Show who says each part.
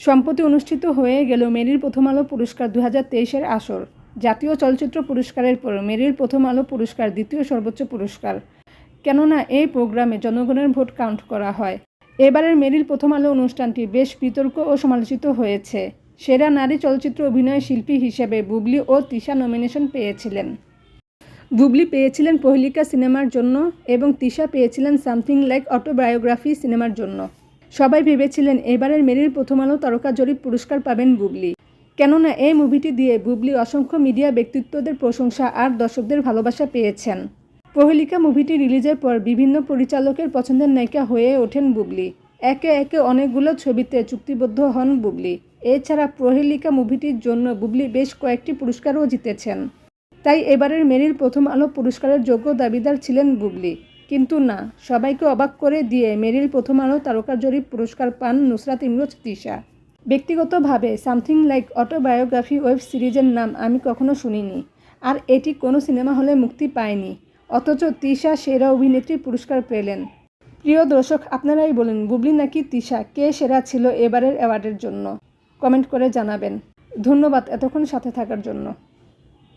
Speaker 1: সম্প্রতি অনুষ্ঠিত হয়ে গেল মেরির প্রথম আলো পুরস্কার দু হাজার তেইশের আসর। জাতীয় চলচ্চিত্র পুরস্কারের পর মেরির প্রথম আলো পুরস্কার দ্বিতীয় সর্বোচ্চ পুরস্কার। কেননা এই প্রোগ্রামে জনগণের ভোট কাউন্ট করা হয়। এবারের মেরিল প্রথম আলো অনুষ্ঠানটি বেশ বিতর্ক ও সমালোচিত হয়েছে। সেরা নারী চলচ্চিত্র অভিনয় শিল্পী হিসেবে বুবলি ও তিশা নমিনেশন পেয়েছিলেন। বুবলি পেয়েছিলেন পহেলিকা সিনেমার জন্য এবং তিশা পেয়েছিলেন সামথিং লাইক অটোবায়োগ্রাফি সিনেমার জন্য। সবাই ভেবেছিলেন এবারের মেরির প্রথম আলো তারকা জরিপ পুরস্কার পাবেন বুবলি কেননা এই মুভিটি দিয়ে বুবলি অসংখ্য মিডিয়া ব্যক্তিত্বদের প্রশংসা আর দর্শকদের ভালোবাসা পেয়েছেন। প্রহেলিকা মুভিটি রিলিজের পর বিভিন্ন পরিচালকের পছন্দের নায়িকা হয়ে ওঠেন বুবলি একে একে অনেকগুলো ছবিতে চুক্তিবদ্ধ হন বুবলি এছাড়া প্রহেলিকা মুভিটির জন্য বুবলি বেশ কয়েকটি পুরস্কারও জিতেছেন। তাই এবারের মেরির প্রথম আলো পুরস্কারের যোগ্য দাবিদার ছিলেন বুবলি কিন্তু না, সবাইকে অবাক করে দিয়ে মেরিল প্রথম আলো তারকা জরিপ পুরস্কার পান নুসরাত ইমরোজ তিশা ব্যক্তিগতভাবে সামথিং লাইক অটোবায়োগ্রাফি ওয়েব সিরিজের নাম আমি কখনো শুনিনি, আর এটি কোনো সিনেমা হলে মুক্তি পায়নি, অথচ তিশা সেরা অভিনেত্রী পুরস্কার পেলেন। প্রিয় দর্শক, আপনারাই বলুন, বুবলি নাকি তিশা কে সেরা ছিল এবারের অ্যাওয়ার্ডের জন্য? কমেন্ট করে জানাবেন। ধন্যবাদ এতক্ষণ সাথে থাকার জন্য।